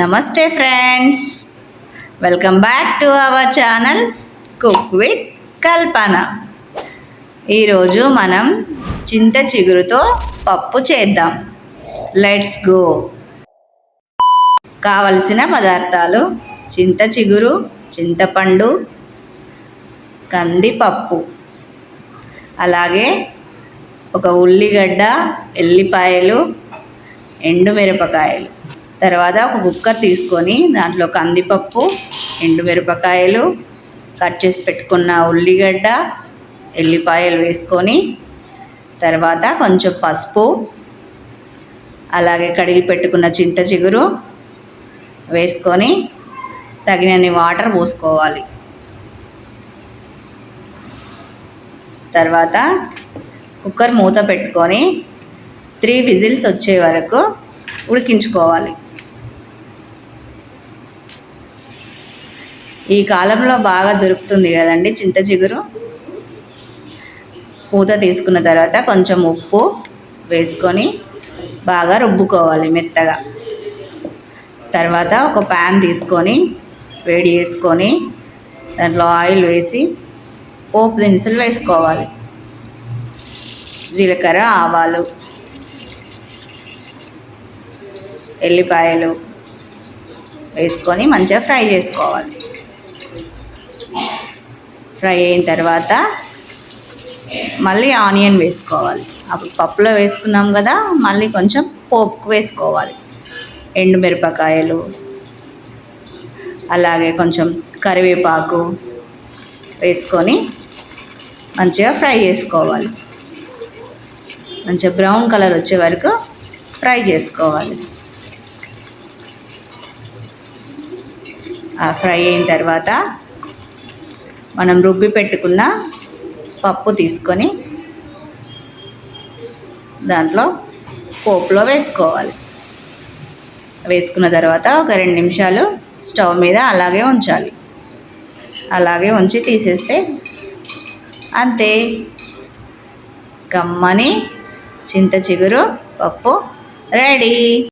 నమస్తే friends. Welcome back to our channel cook with Kalpana ఈరోజు మనం చింత చిగురుతో పప్పు చేద్దాం. లెట్స్ గో కావలసిన పదార్థాలు చింత చిగురు చింతపండు కందిపప్పు. అలాగే ఒక ఉల్లిగడ్డ ఎల్లిపాయలు ఎండుమిరపకాయలు. తర్వాత ఒక కుక్కర్ తీసుకొని దాంట్లో కందిపప్పు ఎండుమిరపకాయలు కట్ చేసి పెట్టుకున్న ఉల్లిగడ్డ ఎల్లిపాయలు వేసుకొని తర్వాత కొంచెం పసుపు అలాగే కడిగి పెట్టుకున్న చింత చిగురు వేసుకొని తగినన్ని వాటర్ పోసుకోవాలి. తర్వాత కుక్కర్ మూత పెట్టుకొని త్రీ విజిల్స్ వచ్చే వరకు ఉడికించుకోవాలి. ఈ కాలంలో బాగా దొరుకుతుంది కదండి చింత చిగురు. పూత తీసుకున్న తర్వాత కొంచెం ఉప్పు వేసుకొని బాగా రుబ్బుకోవాలి మెత్తగా. తర్వాత ఒక ప్యాన్ తీసుకొని వేడి చేసుకొని దాంట్లో ఆయిల్ వేసి పోపు దినుసులు వేసుకోవాలి. జీలకర్ర ఆవాలు ఎల్లిపాయలు వేసుకొని మంచిగా ఫ్రై చేసుకోవాలి. ఫ్రై అయిన తర్వాత మళ్ళీ ఆనియన్ వేసుకోవాలి. అప్పుడు పప్పులో వేసుకున్నాం కదా మళ్ళీ కొంచెం పోపుకు వేసుకోవాలి. ఎండుమిరపకాయలు అలాగే కొంచెం కరివేపాకు వేసుకొని మంచిగా ఫ్రై చేసుకోవాలి. మంచిగా బ్రౌన్ కలర్ వచ్చే వరకు ఫ్రై చేసుకోవాలి. ఆ ఫ్రై అయిన తర్వాత మనం రుబ్బి పెట్టుకున్న పప్పు తీసుకొని దాంట్లో పోపులో వేసుకోవాలి. వేసుకున్న తర్వాత ఒక రెండు నిమిషాలు స్టవ్ మీద అలాగే ఉంచాలి. అలాగే ఉంచి తీసేస్తే అంతే. కమ్మని చింత చిగురు పప్పు రెడీ.